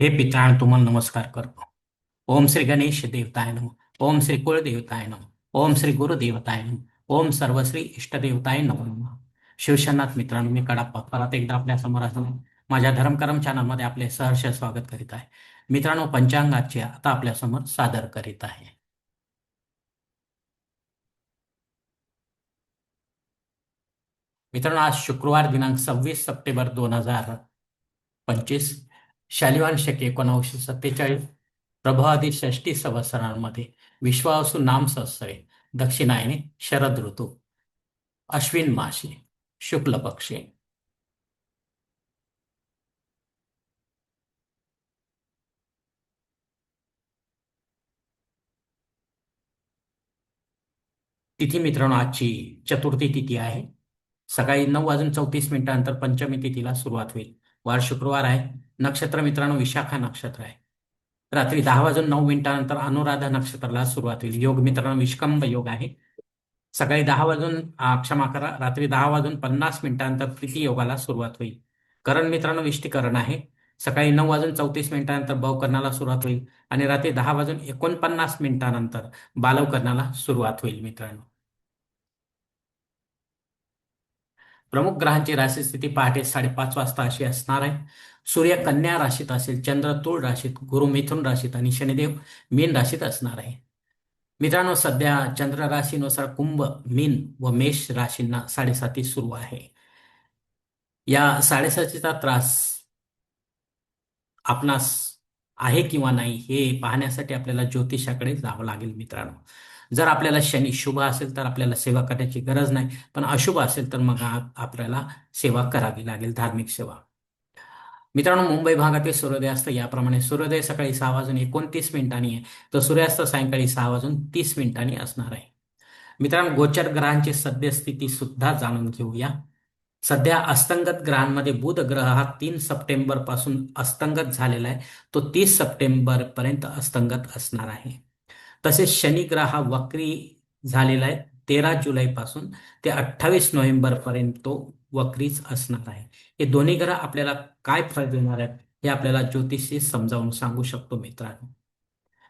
हे पिता तुम्हाला नमस्कार करतो. ओम श्री गणेश देवताय नम. ओम श्री कुळदेवताय नम. ओम श्री गुरुदेवताय नम. ओम सर्वश्री इष्टदेवताय नम. शिवशनाथ मित्रांनो मी कडाप्पा परत एकदा आपल्यासमोर असून माझ्या धर्मकरम चॅनलमध्ये आपले सहर्ष स्वागत करीत आहे. मित्रांनो पंचांगाचे आता आपल्यासमोर सादर करीत आहे. मित्रांनो आज शुक्रवार दिनांक सव्वीस सप्टेंबर दोन हजार पंचवीस. शालिवान शके एकोणावीसशे सत्तेचाळीस प्रभावादी षष्टी संवत्सरांमध्ये विश्वासू नाम संवत्सरे दक्षिणायने शरद ऋतू अश्विन माशी शुक्ल पक्षी. तिथी मित्रांनो आजची चतुर्थी तिथी आहे. सकाळी नऊ वाजून चौतीस मिनिटानंतर पंचमी तिथीला सुरुवात होईल. वार शुक्रवार आहे. नक्षत्र मित्रांनो विशाखा नक्षत्र आहे. रात्री दहा वाजून नऊ मिनिटानंतर अनुराधा नक्षत्राला सुरुवात होईल. योग मित्रांनो विष्कंभ योग आहे. सकाळी दहा वाजून क्षमा करा. रात्री दहा वाजून पन्नास मिनिटानंतर प्रीती योगाला सुरुवात होईल. करण मित्रांनो विष्टीकरण आहे. सकाळी नऊ वाजून चौतीस मिनिटानंतर बहुकरणाला सुरुवात होईल. आणि रात्री दहा वाजून एकोणपन्नास मिनिटानंतर बालवकरणाला सुरुवात होईल मित्रांनो. प्रमुख ग्रहांची राशी स्थिती पहाटे साडेपाच वाजता अशी असणार आहे. सूर्य कन्या राशीत असेल चंद्र तुळ राशीत गुरु मिथुन राशीत आणि शनिदेव मीन राशीत असणार आहे. मित्रांनो सध्या चंद्र राशीनुसार कुंभ मीन व मेष राशींना साडेसाती सुरू आहे. या साडेसातीचा त्रास आपणास आहे किंवा नाही हे पाहण्यासाठी आपल्याला ज्योतिषाकडे जावं लागेल मित्रांनो. जर आपल्याला शनी शुभ असेल तर आपल्याला सेवा करण्याची गरज नाही. पण अशुभ असेल तर मग आपल्याला सेवा करावी लागेल धार्मिक सेवा. मित्रांनो मुंबई भागातील सूर्योदय असतं याप्रमाणे सूर्योदय सकाळी सहा वाजून एकोणतीस मिनिटांनी आहे. तर सूर्यास्त सायंकाळी सहा वाजून तीस मिनिटांनी असणार आहे. मित्रांनो गोचर ग्रहांची सद्यस्थिती सुद्धा जाणून घेऊया. सध्या अस्तंगत ग्रहांमध्ये बुध ग्रह हा तीन सप्टेंबरपासून अस्तंगत झालेला आहे. तो तीस सप्टेंबर पर्यंत अस्तंगत असणार आहे. तसेच शनिग्रह हा वक्री झालेला आहे. तेरा जुलै पासून ते अठ्ठावीस नोव्हेंबरपर्यंत तो वक्रीच असणार आहे. हे दोन्ही ग्रह आपल्याला काय फळ देणार आहेत हे आपल्याला ज्योतिषी समजावून सांगू शकतो मित्रांनो.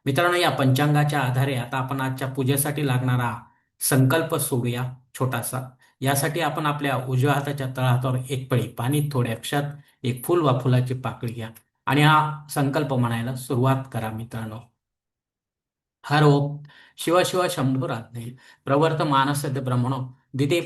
मित्रांनो या पंचांगाच्या आधारे आता आपण आजच्या पूजेसाठी लागणारा संकल्प सोडूया छोटासा. यासाठी आपण आपल्या उजव्या हाताच्या तळहातावर एक पळी पाणी थोड्या अक्षात एक फुल वा फुलाची पाकळी घ्या आणि हा संकल्प म्हणायला सुरुवात करा मित्रांनो. हरो शिव शिव शंभुराज्ञे प्रवर्त मानसद्य ब्रह्मणो दिदे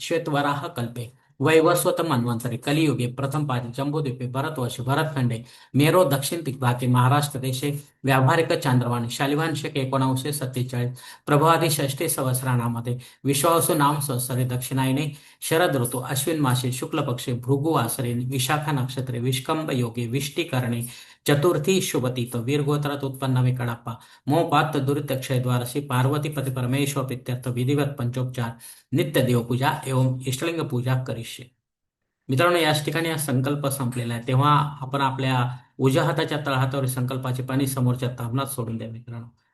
श्वेतवराह कल्पे वैवस्वत मन्वंतरे कलियुगे प्रथम पादी जम्बूद्वीपे भरतवर्षे भरतखंडे मेरो दक्षिण दिग्भागे महाराष्ट्र देशे व्यावहारिक चांद्रवाणी शालिवांशक शके सत्तेचाळीस प्रभादी षष्टी सहस्रानामध्ये विश्वासु नाम संवत्सरे दक्षिणायने शरद ऋतू अश्विन मासे शुक्ल पक्षे भृगु आसरे विशाखा नक्षत्रे विष्कंभ योगे विष्टीकरणे चतुर्थी शुभतीत वीरगोत्रात उत्पन्न विकडाप्पा मोपात दुरितक्षय द्वारसी पार्वती परमेश्वर प्रित्यर्थ विधिवत पंचोपचार नित्य देवपूजा एवं इष्टलिंग पूजा करिष्ये। मित्रांनो याच ठिकाणी हा संकल्प संपलेला आहे. तेव्हा आपण आपल्या उजव्या हाताच्या तळहातावर संकल्पाचे पाणी समोरच्या ताबणात सोडून द्या मित्रांनो.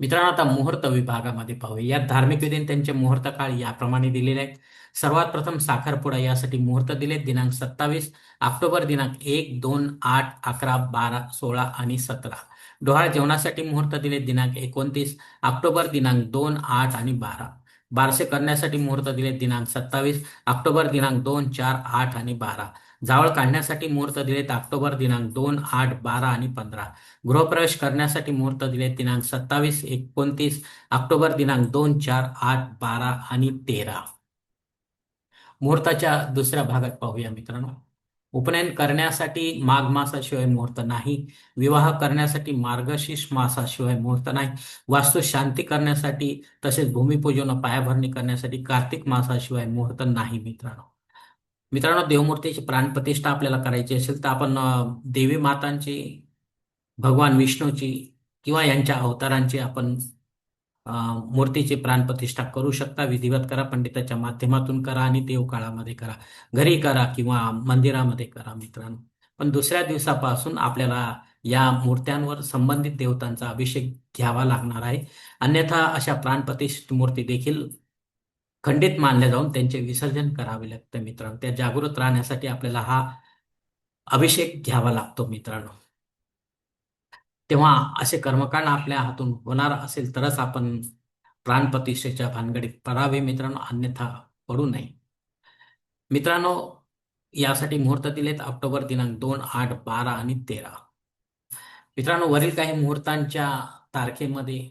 मित्रांनो आता मुहूर्त विभागामध्ये पाहूया. यात धार्मिक विधीने त्यांचे मुहूर्त काळ याप्रमाणे दिलेले आहेत. सर्वात प्रथम साखरपुडा यासाठी मुहूर्त दिले दिनांक सत्तावीस ऑक्टोबर दिनांक एक दोन आठ अकरा बारा सोळा आणि सतरा. डोहाळ जेवणासाठी मुहूर्त दिले दिनांक एकोणतीस ऑक्टोबर दिनांक दोन आठ आणि बारा. बारसे करण्यासाठी मुहूर्त दिले दिनांक सत्तावीस ऑक्टोबर दिनांक दोन चार आठ आणि बारा. जावळ काढण्यासाठी मुहूर्त दिलेत ऑक्टोबर दिनांक दोन आठ बारा आणि पंधरा. गृहप्रवेश करण्यासाठी मुहूर्त दिलेत दिनांक सत्तावीस एकोणतीस ऑक्टोबर दिनांक दोन चार आठ बारा आणि तेरा. मुहूर्ताच्या दुसऱ्या भागात पाहूया मित्रांनो. उपनयन करण्यासाठी माघ मासाशिवाय मुहूर्त नाही. विवाह करण्यासाठी मार्गशीर्ष मासाशिवाय मुहूर्त नाही. वास्तू शांती करण्यासाठी तसेच भूमिपूजन पायाभरणी करण्यासाठी कार्तिक मासाशिवाय मुहूर्त नाही मित्रांनो. मित्रांनो देवमूर्तीची प्राणप्रतिष्ठा आपल्याला करायची असेल तर आपण देवी मातांची भगवान विष्णूची किंवा यांच्या अवतारांची आपण मूर्तीची प्राणप्रतिष्ठा करू शकता विधिवत करा पंडिताच्या माध्यमातून करा आणि देवकाळामध्ये करा. घरी करा किंवा मंदिरामध्ये करा मित्रांनो. पण दुसऱ्या दिवसापासून आपल्याला या मूर्त्यांवर संबंधित देवतांचा अभिषेक घ्यावा लागणार आहे. अन्यथा अशा प्राणप्रतिष्ठित मूर्ती देखील खंडित मानल्या जाऊन त्यांचे विसर्जन करावे लागते मित्रांनो. त्या जागृत राहण्यासाठी आपल्याला हा अभिषेक घ्यावा लागतो मित्रांनो. तेव्हा असे कर्मकांड आपल्या हातून होणार असेल तरच आपण प्राणप्रतिष्ठेच्या भानगडीत पडावे मित्रांनो अन्यथा पडू नये. मित्रांनो यासाठी मुहूर्त दिलेत ऑक्टोबर दिनांक दोन आठ बारा आणि तेरा. मित्रांनो वरील काही मुहूर्तांच्या तारखेमध्ये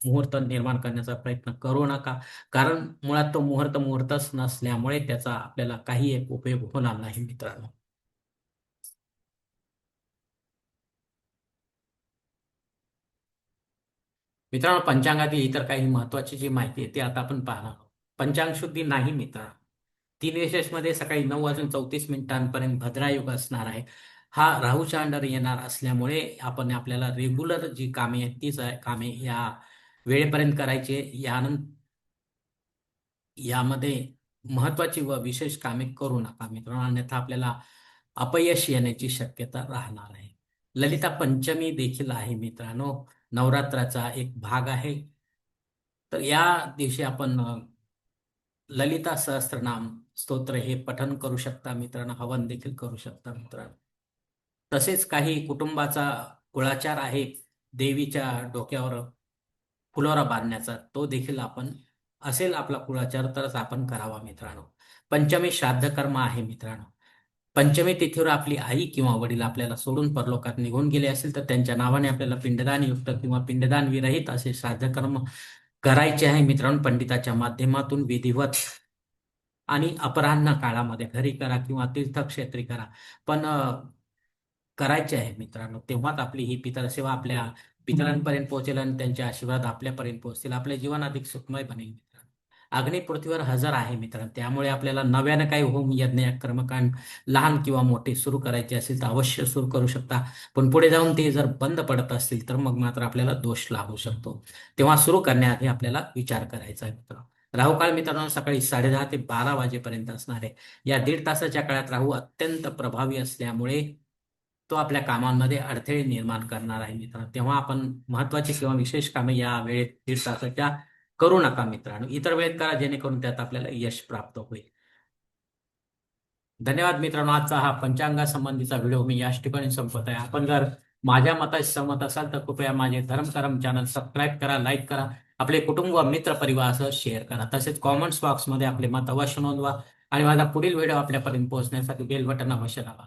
मुहूर्त निर्माण करण्याचा प्रयत्न करू नका. कारण मुळात तो मुहूर्त मुहूर्तच नसल्यामुळे त्याचा आपल्याला काही एक उपयोग होणार नाही मित्रांनो. मित्रांनो पंचांगातील इतर काही महत्वाची जी माहिती आहे ती आता आपण पाहणार आहोत. पंचांग शुद्धी नाही मित्रांनो. तीन विशेषमध्ये सकाळी नऊ वाजून चौतीस मिनिटांपर्यंत भद्रायुग असणार आहे. हा राहूच्या अंडर येणार असल्यामुळे आपण आपल्याला रेग्युलर जी कामे आहेत तीच कामे या वेळेपर्यंत करायचे. यानंतर यामध्ये महत्वाची व विशेष कामे करू नका मित्रांनो. अन्यथा आपल्याला अपयश येण्याची शक्यता राहणार आहे. ललिता पंचमी देखील आहे मित्रांनो. नवरात्राचा एक भाग आहे. तर या दिवशी आपण ललिता सहस्त्रनाम स्तोत्र हे पठन करू शकता मित्रांनो. हवन देखील करू शकता मित्रांनो. तसेच काही कुटुंबाचा कुळाचार आहे. देवीच्या डोक्यावर फुलोरा बांधण्याचा तो देखील आपण असेल आपला कुळाचार तरच आपण करावा मित्रांनो. पंचमी श्राद्ध कर्म आहे मित्रांनो. पंचमी तिथीवर आपली आई किंवा वडील आपल्याला सोडून परलोकात निघून गेले असेल तर त्यांच्या नावाने आपल्याला पिंडदान युक्त किंवा पिंडदान विरहित असे श्राद्ध कर्म करायचे आहे मित्रांनो पंडिताच्या माध्यमातून विधिवत. आणि अपराह्न काळामध्ये घरी करा किंवा तीर्थक्षेत्री करा. पण करायचे आहे मित्रांनो तेव्हाच आपली ही पितर सेवा आपल्या पितरांपर्यंत पोहोचेल आणि त्यांचे आशीर्वाद आपल्यापर्यंत पोहोचतील. आपले जीवन अधिक सुखमय बनेल अग्नि अग्नी पृथ्वीवर हजर आहे मित्रांनो. त्यामुळे आपल्याला नव्यानं काही होम यज्ञ कर्मकांड लहान किंवा मोठे सुरू करायचे असेल तर अवश्य सुरू करू शकता. पण पुढे जाऊन ते जर बंद पडत असतील तर मग मात्र आपल्याला दोष लागू शकतो. तेव्हा सुरू करण्याआधी आपल्याला विचार करायचा आहे मित्रांनो. राहुकाळ मित्रांनो सकाळी साडेदहा ते बारा वाजेपर्यंत असणार आहे. या दीड तासाच्या काळात राहू अत्यंत प्रभावी असल्यामुळे तो आपल्या कामांमध्ये अडथळे निर्माण करणार आहे मित्रांनो. तेव्हा आपण महत्वाची किंवा विशेष कामे या वेळेत दीड तासाच्या करू नका मित्रांनो. इतर वेळेत करा जेणेकरून त्यात आपल्याला यश प्राप्त होईल. धन्यवाद मित्रांनो. आजचा हा पंचांगासंबंधीचा व्हिडिओ मी याच ठिकाणी संपत आहे. आपण जर माझ्या मताशी सहमत असाल तर कृपया माझे धर्मकरम चॅनल सबस्क्राईब करा लाईक करा आपले कुटुंब व मित्र परिवारासह शेअर करा. तसेच कॉमेंट्स बॉक्समध्ये आपले मत अवश्य नोंदवा आणि माझा पुढील व्हिडिओ आपल्यापर्यंत पोहोचण्यासाठी बेल बटन अवश्य दाबा.